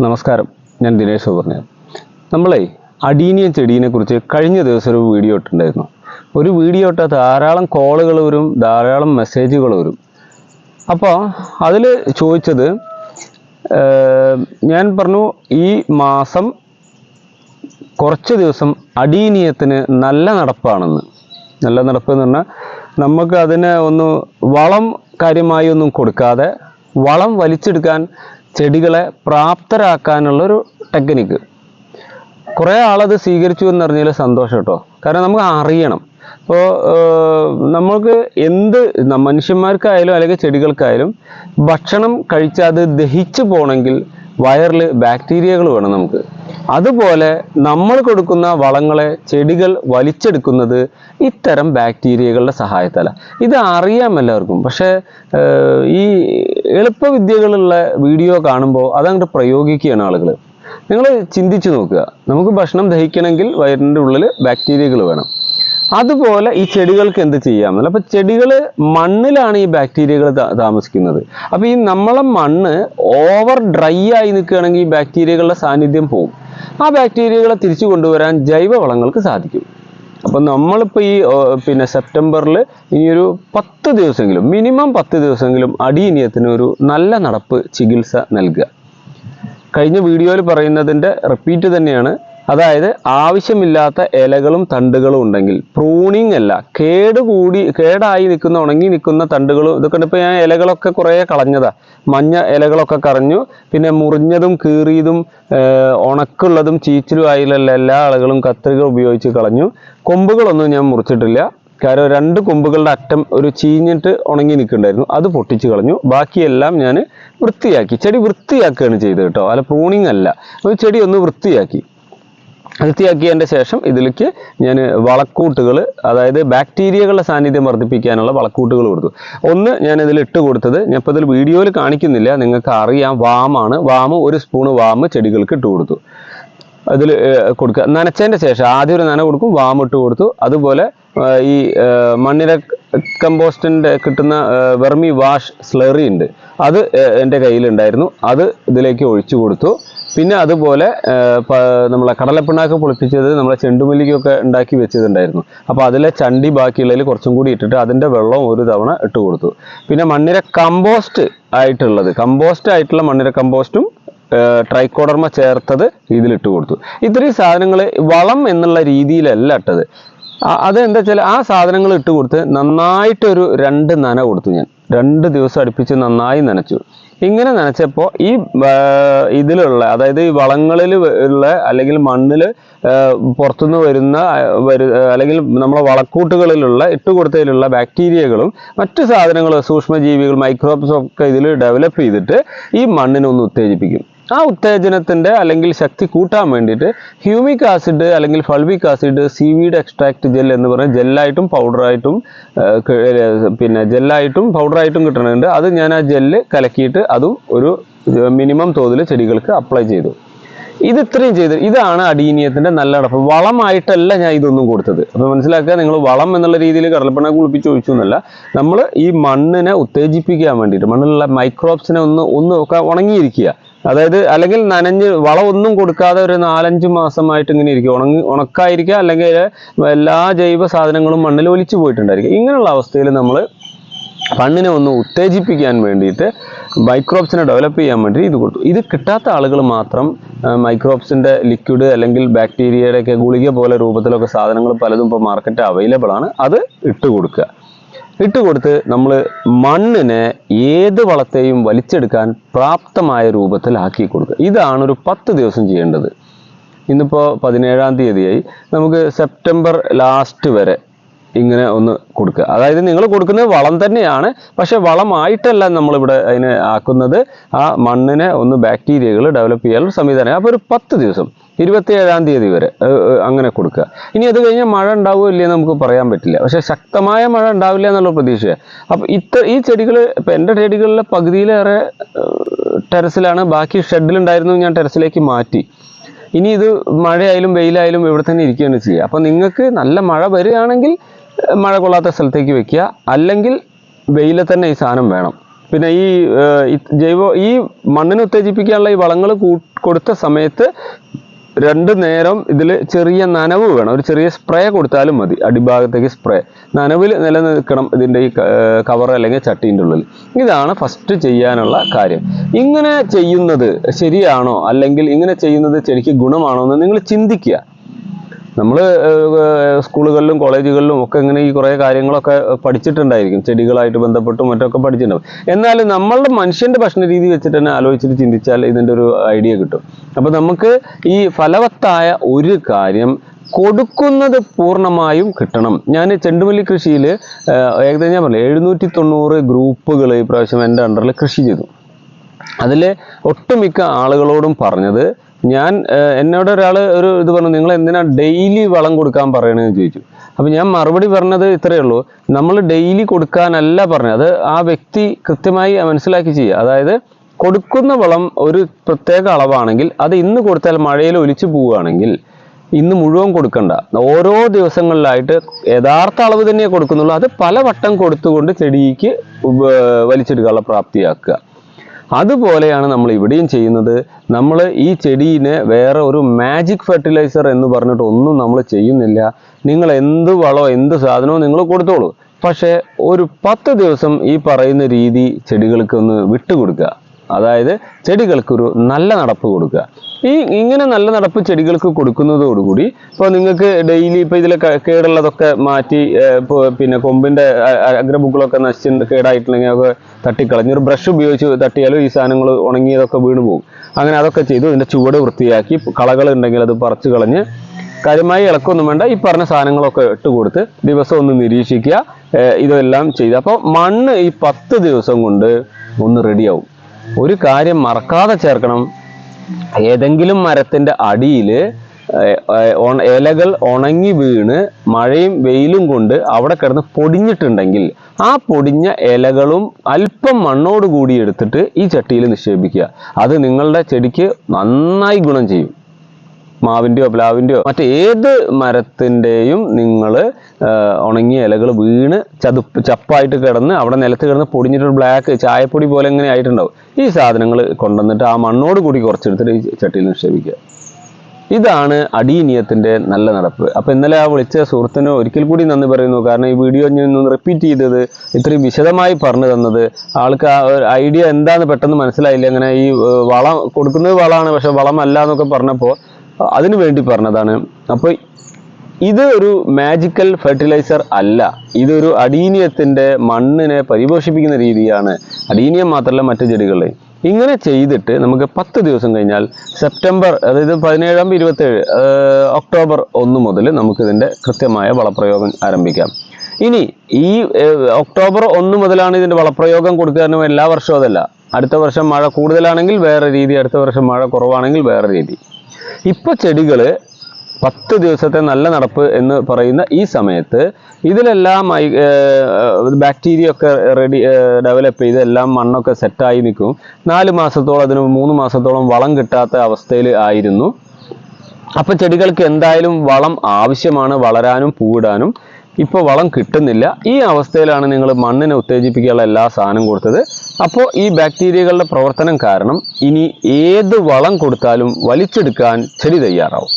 നമസ്കാരം. ഞാൻ ദിനേശ് സുവർണ നമ്മളെ അടീനിയ ചെടീനെ കുറിച്ച് കഴിഞ്ഞ ദിവസം ഒരു വീഡിയോ ഇട്ടുണ്ടായിരുന്നു ഒരു വീഡിയോ ഇട്ട ധാരാളം കോളുകൾ വരും ധാരാളം മെസ്സേജുകൾ വരും. അപ്പോൾ അതിൽ ചോദിച്ചത് ഞാൻ പറഞ്ഞു ഈ മാസം കുറച്ച് ദിവസം അടീനിയത്തിന് നല്ല നടപ്പാണെന്ന്. നല്ല നടപ്പ് എന്ന് പറഞ്ഞാൽ നമുക്ക് അതിനെ ഒന്ന് വളം കാര്യമായി ഒന്നും കൊടുക്കാതെ വളം വലിച്ചെടുക്കാൻ ചെടികളെ പ്രാപ്തരാക്കാനുള്ളൊരു ടെക്നിക്ക് കുറേ ആളത് സ്വീകരിച്ചു എന്ന് അറിഞ്ഞതിൽ സന്തോഷം കേട്ടോ. കാരണം നമുക്ക് അറിയണം. ഇപ്പോൾ നമ്മൾക്ക് എന്ത് മനുഷ്യന്മാർക്കായാലും അല്ലെങ്കിൽ ചെടികൾക്കായാലും ഭക്ഷണം കഴിച്ചാൽ അത് ദഹിച്ചു പോകണമെങ്കിൽ വയറിൽ ബാക്ടീരിയകൾ വേണം നമുക്ക്. അതുപോലെ നമ്മൾ കൊടുക്കുന്ന വളങ്ങളെ ചെടികൾ വലിച്ചെടുക്കുന്നത് ഇത്തരം ബാക്ടീരിയകളുടെ സഹായത്താല. ഇത് അറിയാം എല്ലാവർക്കും. പക്ഷേ ഈ എളുപ്പവിദ്യകളുള്ള വീഡിയോ കാണുമ്പോൾ അതങ്ങോട്ട് പ്രയോഗിക്കുകയാണ് ആളുകൾ നിങ്ങൾ ചിന്തിച്ചു നോക്കുക. നമുക്ക് ഭക്ഷണം ദഹിക്കണമെങ്കിൽ വയറിന്റെ ഉള്ളിൽ ബാക്ടീരിയകൾ വേണം. അതുപോലെ ഈ ചെടികൾക്ക് എന്ത് ചെയ്യാമെന്നല്ല അപ്പൊ ചെടികൾ മണ്ണിലാണ് ഈ ബാക്ടീരിയകൾ താമസിക്കുന്നത്. അപ്പൊ ഈ നമ്മളെ മണ്ണ് ഓവർ ഡ്രൈ ആയി നിൽക്കുകയാണെങ്കിൽ ഈ ബാക്ടീരിയകളുടെ സാന്നിധ്യം പോകും ആ ബാക്ടീരിയകളെ തിരിച്ചു കൊണ്ടുവരാൻ ജൈവവളങ്ങൾക്ക് സാധിക്കും. അപ്പം നമ്മളിപ്പോൾ ഈ പിന്നെ സെപ്റ്റംബറിൽ ഇനിയൊരു പത്ത് ദിവസമെങ്കിലും മിനിമം പത്ത് ദിവസമെങ്കിലും അടിയനിയത്തിന് ഒരു നല്ല നടപ്പ് ചികിത്സ നൽകുക. കഴിഞ്ഞ വീഡിയോയിൽ പറയുന്നതിന്റെ റിപ്പീറ്റ് തന്നെയാണ്. അതായത് ആവശ്യമില്ലാത്ത ഇലകളും തണ്ടുകളും ഉണ്ടെങ്കിൽ പ്രൂണിങ് അല്ല കേട് കൂടി കേടായി നിൽക്കുന്ന ഉണങ്ങി നിൽക്കുന്ന തണ്ടുകളും ഇതൊക്കെ ഇപ്പോൾ ഞാൻ ഇലകളൊക്കെ കുറേ കളഞ്ഞതാ. മഞ്ഞ ഇലകളൊക്കെ കറഞ്ഞു പിന്നെ മുറിഞ്ഞതും കീറിയതും ഉണക്കുള്ളതും ചീച്ചിലും ആയിലുള്ള എല്ലാ ആളുകളും കത്രിക ഉപയോഗിച്ച് കളഞ്ഞു. കൊമ്പുകളൊന്നും ഞാൻ മുറിച്ചിട്ടില്ല. കാരണം രണ്ട് കൊമ്പുകളുടെ അറ്റം ഒരു ചീഞ്ഞിട്ട് ഉണങ്ങി നിൽക്കുന്നുണ്ടായിരുന്നു. അത് പൊട്ടിച്ച് കളഞ്ഞു. ബാക്കിയെല്ലാം ഞാൻ വൃത്തിയാക്കി. ചെടി വൃത്തിയാക്കുകയാണ് ചെയ്തത് കേട്ടോ. അല്ല പ്രൂണിങ് അല്ല. ചെടി ഒന്ന് വൃത്തിയാക്കി. വൃത്തിയാക്കിയതിന്റെ ശേഷം ഇതിലേക്ക് ഞാൻ വളക്കൂട്ടുകൾ അതായത് ബാക്ടീരിയകളുടെ സാന്നിധ്യം വർദ്ധിപ്പിക്കാനുള്ള വളക്കൂട്ടുകൾ കൊടുത്തു. ഒന്ന് ഞാൻ ഇതിൽ ഇട്ട് കൊടുത്തത് ഞാൻ ഇപ്പോൾ ഇതിൽ വീഡിയോയിൽ കാണിക്കുന്നില്ല നിങ്ങൾക്ക് അറിയാം വാമാണ് വാമ് ഒരു സ്പൂണ് വാമ് ചെടികൾക്ക് ഇട്ട് കൊടുത്തു. അതിൽ കൊടുക്കുക. നനച്ചതിന്റെ ശേഷം ആദ്യം ഒരു നന കൊടുക്കും വാം ഇട്ട് കൊടുത്തു. അതുപോലെ ഈ മണ്ണിര കമ്പോസ്റ്റിന്റെ കിട്ടുന്ന വെർമി വാഷ് സ്ലറി ഉണ്ട്. അത് എന്റെ കയ്യിലുണ്ടായിരുന്നു. അത് ഇതിലേക്ക് ഒഴിച്ചു കൊടുത്തു. പിന്നെ അതുപോലെ നമ്മളെ കടലപ്പിണ്ണാക്ക് പൊളിപ്പിച്ചത് നമ്മളെ ചെണ്ടുമല്ലിക്കൊക്കെ ഉണ്ടാക്കി വെച്ചതുണ്ടായിരുന്നു. അപ്പോൾ അതിലെ ചണ്ടി ബാക്കിയുള്ളതിൽ കുറച്ചും കൂടി ഇട്ടിട്ട് അതിന്റെ വെള്ളം ഒരു തവണ ഇട്ട് കൊടുത്തു. പിന്നെ മണ്ണിര കമ്പോസ്റ്റ് ആയിട്ടുള്ളത് കമ്പോസ്റ്റ് ആയിട്ടുള്ള മണ്ണിര കമ്പോസ്റ്റും ട്രൈക്കോഡർമ ചേർത്തത് ഇതിലിട്ട് കൊടുത്തു. ഇത്രയും സാധനങ്ങൾ വളം എന്നുള്ള രീതിയിലല്ല ഇട്ടത്. അതെന്താ വെച്ചാൽ ആ സാധനങ്ങൾ ഇട്ട് കൊടുത്ത് നന്നായിട്ടൊരു രണ്ട് നന കൊടുത്തു ഞാൻ. രണ്ട് ദിവസം അടുപ്പിച്ച് നന്നായി നനച്ചു. ഇങ്ങനെ നനച്ചപ്പോൾ ഈ ഇതിലുള്ള അതായത് ഈ വളങ്ങളിൽ ഉള്ള അല്ലെങ്കിൽ മണ്ണിൽ പുറത്തുനിന്ന് വരുന്ന വരു അല്ലെങ്കിൽ നമ്മളെ വളക്കൂട്ടുകളിലുള്ള ഇട്ടുകൊടുത്തതിലുള്ള ബാക്ടീരിയകളും മറ്റു സാധനങ്ങളും സൂക്ഷ്മജീവികൾ മൈക്രോബ്സ് ഒക്കെ ഇതിൽ ഡെവലപ്പ് ചെയ്തിട്ട് ഈ മണ്ണിനെ ഒന്ന് ഉത്തേജിപ്പിക്കും. ആ ഉത്തേജനത്തിന്റെ അല്ലെങ്കിൽ ശക്തി കൂട്ടാൻ വേണ്ടിയിട്ട് ഹ്യൂമിക് ആസിഡ് അല്ലെങ്കിൽ fulvic acid seaweed extract gel എന്ന് പറഞ്ഞ ജെല്ലായിട്ടും പൗഡറായിട്ടും പിന്നെ ജെല്ലായിട്ടും പൗഡറായിട്ടും കിട്ടുന്നുണ്ട്. അത് ഞാൻ ആ ജെല്ല് കലക്കിയിട്ട് അതും ഒരു മിനിമം തോതിൽ ചെടികൾക്ക് അപ്ലൈ ചെയ്തു. ഇത് ഇത്രയും ചെയ്ത്. ഇതാണ് അടീനിയത്തിന്റെ നല്ല അടപ്പ്. വളമായിട്ടല്ല ഞാൻ ഇതൊന്നും കൊടുത്തത്. അപ്പൊ മനസ്സിലാക്കുക നിങ്ങൾ വളം എന്നുള്ള രീതിയിൽ കടലപ്പണ കുളിപ്പിച്ച് ഒഴിച്ചു എന്നല്ല. നമ്മൾ ഈ മണ്ണിനെ ഉത്തേജിപ്പിക്കാൻ വേണ്ടിയിട്ട് മണ്ണിലുള്ള മൈക്രോബ്സിനെ ഒന്ന് ഒന്ന് ഒക്കെ ഉണങ്ങിയിരിക്കുക. അതായത് അല്ലെങ്കിൽ നനഞ്ഞ് വളമൊന്നും കൊടുക്കാതെ ഒരു നാലഞ്ച് മാസമായിട്ട് ഇങ്ങനെ ഇരിക്കും. ഉണങ്ങി ഉണക്കായിരിക്കുക അല്ലെങ്കിൽ എല്ലാ ജൈവ സാധനങ്ങളും മണ്ണിൽ ഒലിച്ചു പോയിട്ടുണ്ടായിരിക്കും. ഇങ്ങനെയുള്ള അവസ്ഥയിൽ നമ്മൾ മണ്ണിനെ ഒന്ന് ഉത്തേജിപ്പിക്കാൻ വേണ്ടിയിട്ട് മൈക്രോബ്സിനെ ഡെവലപ്പ് ചെയ്യാൻ വേണ്ടി ഇത് കൊടുത്തു. ഇത് കിട്ടാത്ത ആളുകൾ മാത്രം മൈക്രോബ്സിന്റെ ലിക്വിഡ് അല്ലെങ്കിൽ ബാക്ടീരിയയുടെയൊക്കെ ഗുളിക പോലെ രൂപത്തിലൊക്കെ സാധനങ്ങൾ പലതും ഇപ്പോൾ മാർക്കറ്റ് അവൈലബിൾ ആണ്. അത് ഇട്ട് കൊടുക്കുക. ഇട്ട് കൊടുത്ത് നമ്മൾ മണ്ണിനെ ഏത് വളത്തെയും വലിച്ചെടുക്കാൻ പ്രാപ്തമായ രൂപത്തിലാക്കി കൊടുക്കുക. ഇതാണ് ഒരു പത്ത് ദിവസം ചെയ്യേണ്ടത്. ഇന്നിപ്പോൾ പതിനേഴാം തീയതിയായി. നമുക്ക് സെപ്റ്റംബർ ലാസ്റ്റ് വരെ ഇങ്ങനെ ഒന്ന് കൊടുക്കുക. അതായത് നിങ്ങൾ കൊടുക്കുന്നത് വളം തന്നെയാണ് പക്ഷെ വളമായിട്ടല്ല നമ്മളിവിടെ അതിനെ ആക്കുന്നത്. ആ മണ്ണിനെ ഒന്ന് ബാക്ടീരിയകൾ ഡെവലപ്പ് ചെയ്യാനുള്ള സംവിധാനം. അപ്പോൾ ഒരു പത്ത് ദിവസം ഇരുപത്തി ഏഴാം തീയതി വരെ അങ്ങനെ കൊടുക്കുക. ഇനി അത് കഴിഞ്ഞാൽ മഴ ഉണ്ടാവുമോ ഇല്ലേ നമുക്ക് പറയാൻ പറ്റില്ല. പക്ഷെ ശക്തമായ മഴ ഉണ്ടാവില്ല എന്നുള്ള പ്രതീക്ഷയാണ് അപ്പോൾ ഇത്ര ഈ ചെടികൾ ഇപ്പം എന്റെ ചെടികളിലെ പകുതിയിലേറെ ടെറസിലാണ്. ബാക്കി ഷെഡിലുണ്ടായിരുന്നു ഞാൻ ടെറസിലേക്ക് മാറ്റി. ഇനി ഇത് മഴയായാലും വെയിലായാലും ഇവിടെ തന്നെ ഇരിക്കുകയാണ് ചെയ്യുക. അപ്പം നിങ്ങൾക്ക് നല്ല മഴ വരികയാണെങ്കിൽ മഴ കൊള്ളാത്ത സ്ഥലത്തേക്ക് വെക്കുക. അല്ലെങ്കിൽ വെയിലെ തന്നെ ഈ സാധനം വേണം. പിന്നെ ഈ ജൈവ ഈ മണ്ണിനെ ഉത്തേജിപ്പിക്കാനുള്ള ഈ വളങ്ങൾ കൊടുത്ത സമയത്ത് രണ്ട് നേരം ഇതിൽ ചെറിയ നനവ് വേണം. ഒരു ചെറിയ സ്പ്രേ കൊടുത്താലും മതി. അടിഭാഗത്തേക്ക് സ്പ്രേ. നനവിൽ നിലനിൽക്കണം ഇതിന്റെ ഈ കവർ അല്ലെങ്കിൽ ചട്ടീന്റെ ഉള്ളിൽ. ഇതാണ് ഫസ്റ്റ് ചെയ്യാനുള്ള കാര്യം. ഇങ്ങനെ ചെയ്യുന്നത് ശരിയാണോ? അല്ലെങ്കിൽ ഇങ്ങനെ ചെയ്യുന്നത് ചെടിക്ക് ഗുണമാണോ എന്ന് നിങ്ങൾ ചിന്തിക്കുക. നമ്മൾ സ്കൂളുകളിലും കോളേജുകളിലും ഒക്കെ ഇങ്ങനെ ഈ കുറേ കാര്യങ്ങളൊക്കെ പഠിച്ചിട്ടുണ്ടായിരിക്കും. ചെടികളായിട്ട് ബന്ധപ്പെട്ടും മറ്റൊക്കെ പഠിച്ചിട്ടുണ്ടാവും. എന്നാലും നമ്മളുടെ മനുഷ്യന്റെ ഭക്ഷണ രീതി വെച്ചിട്ട് തന്നെ ആലോചിച്ചിട്ട് ചിന്തിച്ചാൽ ഇതിന്റെ ഒരു ഐഡിയ കിട്ടും. അപ്പോൾ നമുക്ക് ഈ ഫലവത്തായ ഒരു കാര്യം കൊടുക്കുന്നത് പൂർണമായും കിട്ടണം. ഞാൻ ചെണ്ടുമല്ലി കൃഷിയിൽ ഏകദേശം ഞാൻ പറഞ്ഞു എഴുന്നൂറ്റി തൊണ്ണൂറ് ഗ്രൂപ്പുകൾ ഈ പ്രാവശ്യം എന്റെ അണ്ടറിൽ കൃഷി ചെയ്തു. അതിൽ ഒട്ടുമിക്ക ആളുകളോടും പറഞ്ഞത് ഞാൻ എന്നോട് ഒരാൾ ഒരു ഇത് പറഞ്ഞു നിങ്ങൾ എന്തിനാ ഡെയിലി വളം കൊടുക്കാൻ പറയണതെന്ന് ചോദിച്ചു. അപ്പം ഞാൻ മറുപടി പറഞ്ഞത് ഇത്രയേ ഉള്ളൂ. നമ്മൾ ഡെയിലി കൊടുക്കാനല്ല പറഞ്ഞത്. അത് ആ വ്യക്തി കൃത്യമായി മനസ്സിലാക്കി ചെയ്യുക. അതായത് കൊടുക്കുന്ന വളം ഒരു പ്രത്യേക അളവാണെങ്കിൽ അത് ഇന്ന് കൊടുത്താൽ മഴയിൽ ഒലിച്ചു പോവുകയാണെങ്കിൽ ഇന്ന് മുഴുവൻ കൊടുക്കണ്ട. ഓരോ ദിവസങ്ങളിലായിട്ട് യഥാർത്ഥ അളവ് തന്നെ കൊടുക്കുന്നുള്ളൂ. അത് പല വട്ടം കൊടുത്തുകൊണ്ട് ചെടിക്ക് വലിച്ചെടുക്കാനുള്ള പ്രാപ്തിയാക്കുക. അതുപോലെയാണ് നമ്മൾ ഇവിടെയും ചെയ്യുന്നത്. നമ്മൾ ഈ ചെടീനെ വേറെ ഒരു മാജിക് ഫെർട്ടിലൈസർ എന്ന് പറഞ്ഞിട്ട് ഒന്നും നമ്മൾ ചെയ്യുന്നില്ല. നിങ്ങൾ എന്ത് വളമോ എന്ത് സാധനവും നിങ്ങൾ കൊടുത്തോളൂ. പക്ഷേ ഒരു പത്ത് ദിവസം ഈ പറയുന്ന രീതി ചെടികൾക്കൊന്ന് വിട്ടുകൊടുക്കുക. അതായത് ചെടികൾക്കൊരു നല്ല നടപ്പ് കൊടുക്കുക. ഈ ഇങ്ങനെ നല്ല നടപ്പ് ചെടികൾക്ക് കൊടുക്കുന്നതോടുകൂടി ഇപ്പോൾ നിങ്ങൾക്ക് ഡെയിലി ഇപ്പോൾ ഇതിലെ കേടുള്ളതൊക്കെ മാറ്റി പിന്നെ കൊമ്പിന്റെ അഗ്രബുക്കളൊക്കെ നശിച്ച് കേടായിട്ടുണ്ടെങ്കിൽ അതൊക്കെ തട്ടിക്കളഞ്ഞ് ഒരു ബ്രഷ് ഉപയോഗിച്ച് തട്ടിയാലും ഈ സാധനങ്ങൾ ഉണങ്ങിയതൊക്കെ വീണ് പോകും. അങ്ങനെ അതൊക്കെ ചെയ്തു ഇതിന്റെ ചുവട് വൃത്തിയാക്കി കളകൾ ഉണ്ടെങ്കിൽ അത് പറിച്ചു കളഞ്ഞ് കാര്യമായി ഇളക്കൊന്നും വേണ്ട. ഈ പറഞ്ഞ സാധനങ്ങളൊക്കെ ഇട്ട് കൊടുത്ത് ദിവസം ഒന്ന് നിരീക്ഷിക്കുക ഇതെല്ലാം ചെയ്ത്. അപ്പോൾ മണ്ണ് ഈ പത്ത് ദിവസം കൊണ്ട് ഒന്ന് റെഡിയാവും ഒരു കാര്യം മറക്കാതെ ചേർക്കണം. ഏതെങ്കിലും മരത്തിന്റെ അടിയിൽ ഇലകൾ ഉണങ്ങി വീണ് മഴയും വെയിലും കൊണ്ട് അവിടെ കിടന്ന് പൊടിഞ്ഞിട്ടുണ്ടെങ്കിൽ ആ പൊടിഞ്ഞ ഇലകളും അല്പം മണ്ണോട് കൂടി എടുത്തിട്ട് ഈ ചട്ടിയിൽ നിക്ഷേപിക്കുക. അത് നിങ്ങളുടെ ചെടിക്ക് നന്നായി ഗുണം ചെയ്യും. മാവിന്റെയോ പ്ലാവിന്റെയോ മറ്റേത് മരത്തിന്റെയും നിങ്ങൾ ഉണങ്ങിയ ഇലകൾ വീണ് ചതുപ്പ് ചപ്പായിട്ട് കിടന്ന് അവിടെ നിലത്ത് കിടന്ന് പൊടിഞ്ഞിട്ടൊരു ബ്ലാക്ക് ചായപ്പൊടി പോലെ എങ്ങനെ ആയിട്ടുണ്ടാവും. ഈ സാധനങ്ങൾ കൊണ്ടുവന്നിട്ട് ആ മണ്ണോട് കൂടി കുറച്ചെടുത്തിട്ട് ഈ ചട്ടിയിൽ നിക്ഷേപിക്കുക. ഇതാണ് അടീനിയത്തിന്റെ നല്ല നടപ്പ്. അപ്പോൾ ഇന്നലെ ആ വിളിച്ച സുഹൃത്തിന് ഒരിക്കൽ കൂടി നന്ദി പറയുന്നു. കാരണം ഈ വീഡിയോ ഞാൻ റിപ്പീറ്റ് ചെയ്തത് ഇത്രയും വിശദമായി പറഞ്ഞു തന്നത്. ആൾക്ക് ആ ഒരു ഐഡിയ എന്താണെന്ന് പെട്ടെന്ന് മനസ്സിലായില്ല. അങ്ങനെ ഈ വളം കൊടുക്കുന്നത് വളമാണ് പക്ഷെ വളമല്ല എന്നൊക്കെ പറഞ്ഞപ്പോൾ അതിനു വേണ്ടി പറഞ്ഞതാണ്. അപ്പോൾ ഇത് ഒരു മാജിക്കൽ ഫെർട്ടിലൈസർ അല്ല. ഇതൊരു അടീനിയത്തിന്റെ മണ്ണിനെ പരിപോഷിപ്പിക്കുന്ന രീതിയാണ്. അടീനിയം മാത്രമല്ല മറ്റു ചെടികളെ. ഇങ്ങനെ ചെയ്തിട്ട് നമുക്ക് പത്ത് ദിവസം കഴിഞ്ഞാൽ സെപ്റ്റംബർ അതായത് പതിനേഴാം ഇരുപത്തേഴ് ഒക്ടോബർ ഒന്ന് മുതൽ നമുക്കിതിന്റെ കൃത്യമായ വളപ്രയോഗം ആരംഭിക്കാം. ഇനി ഈ ഒക്ടോബർ ഒന്ന് മുതലാണ് ഇതിന്റെ വളപ്രയോഗം കൊടുക്കാനും എല്ലാ വർഷവും അതല്ല. അടുത്ത വർഷം മഴ കൂടുതലാണെങ്കിൽ വേറെ രീതി അടുത്ത വർഷം മഴ കുറവാണെങ്കിൽ വേറെ രീതി. ഇപ്പോൾ ചെടികൾ പത്ത് ദിവസത്തെ നല്ല നടപ്പ് എന്ന് പറയുന്ന ഈ സമയത്ത് ഇതിലെല്ലാം ബാക്ടീരിയ ഒക്കെ റെഡി ഡെവലപ്പ് ചെയ്ത് എല്ലാം മണ്ണൊക്കെ സെറ്റായി നിൽക്കും. നാല് മാസത്തോളം അതിന് മൂന്ന് മാസത്തോളം വളം കിട്ടാത്ത അവസ്ഥയിൽ ആയിരുന്നു. അപ്പം ചെടികൾക്ക് എന്തായാലും വളം ആവശ്യമാണ് വളരാനും പൂവിടാനും. ഇപ്പോൾ വളം കിട്ടുന്നില്ല. ഈ അവസ്ഥയിലാണ് നിങ്ങൾ മണ്ണിനെ ഉത്തേജിപ്പിക്കാനുള്ള എല്ലാ സാധനം കൊടുത്തത്. അപ്പോൾ ഈ ബാക്ടീരിയകളുടെ പ്രവർത്തനം കാരണം ഇനി ഏത് വളം കൊടുത്താലും വലിച്ചെടുക്കാൻ ചെടി തയ്യാറാവും.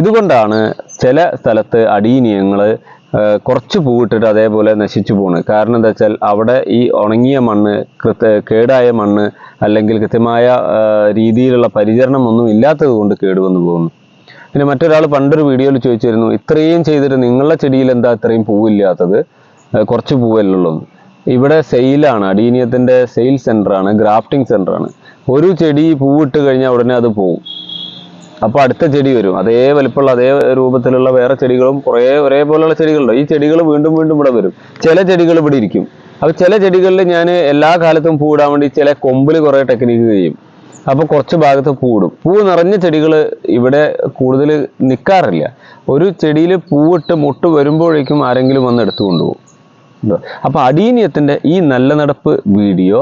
ഇതുകൊണ്ടാണ് ചില സ്ഥലത്ത് അടീനിയങ്ങൾ കുറച്ച് പൂവിട്ടിട്ട് അതേപോലെ നശിച്ചു പോകുന്നത് കാരണം എന്താ വെച്ചാൽ അവിടെ ഈ ഉണങ്ങിയ മണ്ണ് കൃത്യ കേടായ മണ്ണ് അല്ലെങ്കിൽ കൃത്യമായ രീതിയിലുള്ള പരിചരണം ഒന്നും ഇല്ലാത്തത് കൊണ്ട് കേടുവന്നു പോകുന്നു. പിന്നെ മറ്റൊരാൾ പണ്ടൊരു വീഡിയോയിൽ ചോദിച്ചിരുന്നു ഇത്രയും ചെയ്തിട്ട് നിങ്ങളുടെ ചെടിയിൽ എന്താ ഇത്രയും പൂവില്ലാത്തത്? കുറച്ച് പൂവല്ലേ ഉള്ളൂ. എന്ന്. ഇവിടെ സെയിലാണ് അടീനിയത്തിന്റെ സെയിൽ സെന്ററാണ് ഗ്രാഫ്റ്റിംഗ് സെന്ററാണ് ഒരു ചെടി പൂവിട്ട് കഴിഞ്ഞാൽ ഉടനെ അത് പോവും. അപ്പോൾ അടുത്ത ചെടി വരും. അതേ വലിപ്പമുള്ള അതേ രൂപത്തിലുള്ള വേറെ ചെടികളും കുറേ ഒരേപോലെയുള്ള ചെടികളുണ്ട്. ഈ ചെടികൾ വീണ്ടും വീണ്ടും ഇവിടെ വരും. ചില ചെടികൾ ഇവിടെ ഇരിക്കും. അപ്പോൾ ചില ചെടികളിൽ ഞാൻ എല്ലാ കാലത്തും പൂവിടാൻ വേണ്ടി ചില കൊമ്പിൽ കുറേ ടെക്നിക്ക് ചെയ്യും. അപ്പോൾ കുറച്ച് ഭാഗത്ത് പൂവിടും. പൂ നിറഞ്ഞ ചെടികൾ ഇവിടെ കൂടുതൽ നിൽക്കാറില്ല ഒരു ചെടിയിൽ പൂവിട്ട് മുട്ട് വരുമ്പോഴേക്കും ആരെങ്കിലും വന്ന് എടുത്തു കൊണ്ടുപോകും? അപ്പോൾ അടീനിയത്തിന്റെ ഈ നല്ല നടപ്പ് വീഡിയോ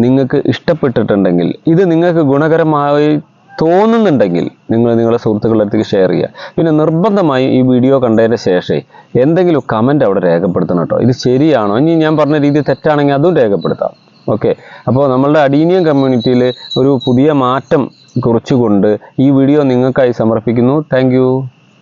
നിങ്ങൾക്ക് ഇഷ്ടപ്പെട്ടിട്ടുണ്ടെങ്കിൽ ഇത് നിങ്ങൾക്ക് ഗുണകരമായി തോന്നുന്നുണ്ടെങ്കിൽ നിങ്ങൾ നിങ്ങളുടെ സുഹൃത്തുക്കളുടെ അടുത്തേക്ക് ഷെയർ ചെയ്യുക. പിന്നെ നിർബന്ധമായി ഈ വീഡിയോ കണ്ടതിന് ശേഷം എന്തെങ്കിലും കമന്റ് അവിടെ രേഖപ്പെടുത്തണം കേട്ടോ ഇത് ശരിയാണോ? ഇനി ഞാൻ പറഞ്ഞ രീതി തെറ്റാണെങ്കിൽ അതും രേഖപ്പെടുത്താം. ഓക്കെ അപ്പോൾ നമ്മളുടെ അടീനിയം കമ്മ്യൂണിറ്റിയിൽ ഒരു പുതിയ മാറ്റം കുറിച്ചുകൊണ്ട് ഈ വീഡിയോ നിങ്ങൾക്കായി സമർപ്പിക്കുന്നു. താങ്ക്